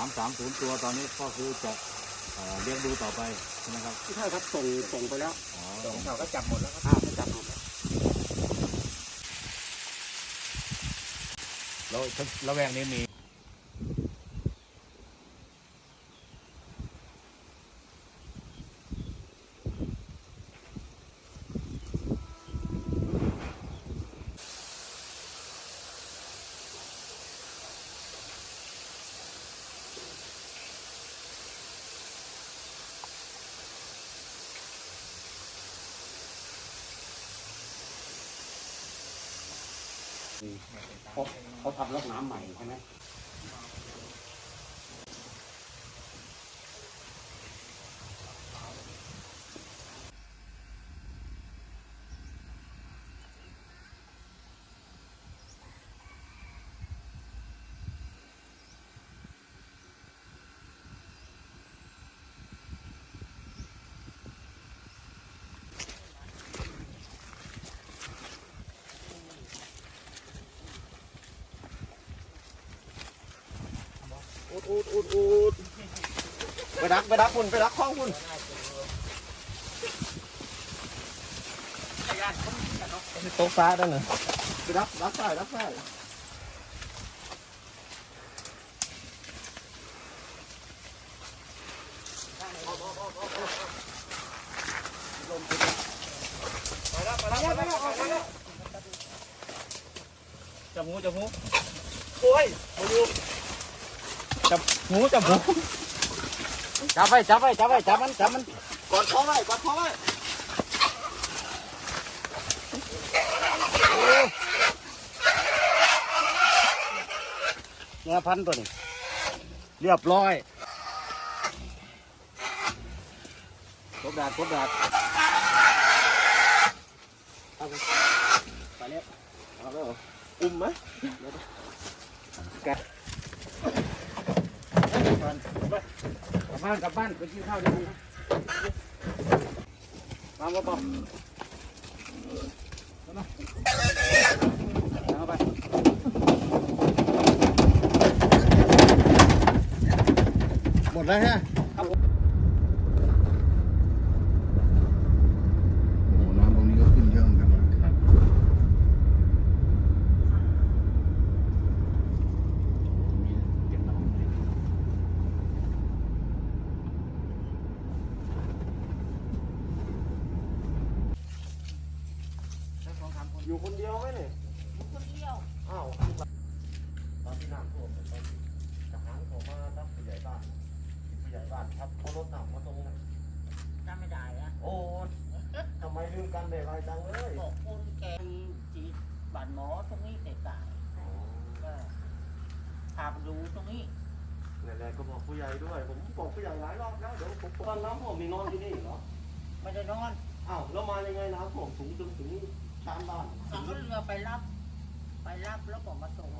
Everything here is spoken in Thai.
ามสามศูนย์ตัวตอนนี้ก็คือจะเอ่อเลี้ยงดูต่อไปใช่ไหมครับใช่ครับส่งส่งไปแล้วอ๋อส่งเขาก็จับหมดแล้วครับก็จับหมดแล้วแล้วระแวกนี้มี เขาเขาทำรถน้ำใหม่ใช่ไหม อุดอุดอุดไปดักไปดักคุณไปดักข้องคุณโต๊ะฟ้าด้านหนึ่งไปดักดักใส่ดักใส่จับหูจับหูโอ้ยมาอยู่ จับหูจับหูจับไว้จับไว้จับไว้จับมันจับมันกอดคอไว้กอดคอไว้เนี่ยพันตัวนี้เรียบร้อยกดดาดกดดาดไปแล้วเอาแล้วออุ้มไหม กลับบ้านกลับบ้านไปกินข้าวดี๋ยวนี้มาบ่บ่เอาไปหมดแล้วฮะโอ้น้ำตรงนี้ก็ขึ้นเยอะเหมือนกันนะ อยู่คนเดียวไหมเนี่ยคนเดียว อ้าวตอนที่น้ำท่วมตอนทหารผมมาทับผู้ใหญ่บ้านผู้ใหญ่บ้านทับเขารถน้ำมาตรงนั้นจำไม่ได้อะโอ้ทำไมลืมกันได้ไรจังเลยบอกคนแกจีดบ้านหมอตรงนี้แต่ตายก็พาไปดูตรงนี้นั่นแหละก็บอกผู้ใหญ่ด้วย ผมบอกผู้ใหญ่หลายรอบแล้วเดี๋ยวผมตอนน้ำท่วมมีนอนที่นี่เหรอไม่ได้นอนอ้าวแล้วมายังไงน้ำท่วมสูงจนถึง สามบาทสั่งรถเรือไปรับ ไปรับแล้วก็มาส่ง